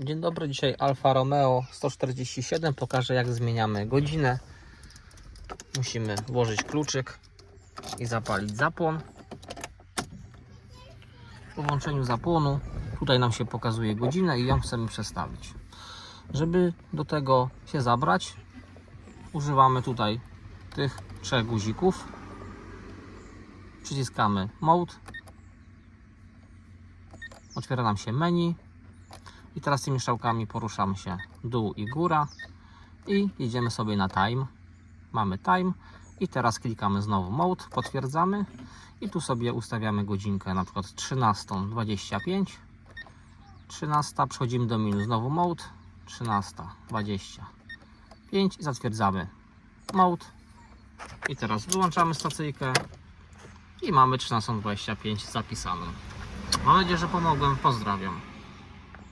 Dzień dobry, dzisiaj Alfa Romeo 147. Pokażę jak zmieniamy godzinę. Musimy włożyć kluczyk i zapalić zapłon. Po włączeniu zapłonu tutaj nam się pokazuje godzinę i ją chcemy przestawić. Żeby do tego się zabrać, używamy tutaj tych trzech guzików. Przyciskamy Mode. Otwiera nam się menu. I teraz tymi strzałkami poruszamy się dół i góra i jedziemy sobie na time. Mamy time i teraz klikamy znowu mode, potwierdzamy i tu sobie ustawiamy godzinkę na przykład 13.25 13 przechodzimy do menu znowu mode 13.25 i zatwierdzamy mode i teraz wyłączamy stacyjkę i mamy 13.25 zapisaną. Mam nadzieję, że pomogłem. Pozdrawiam.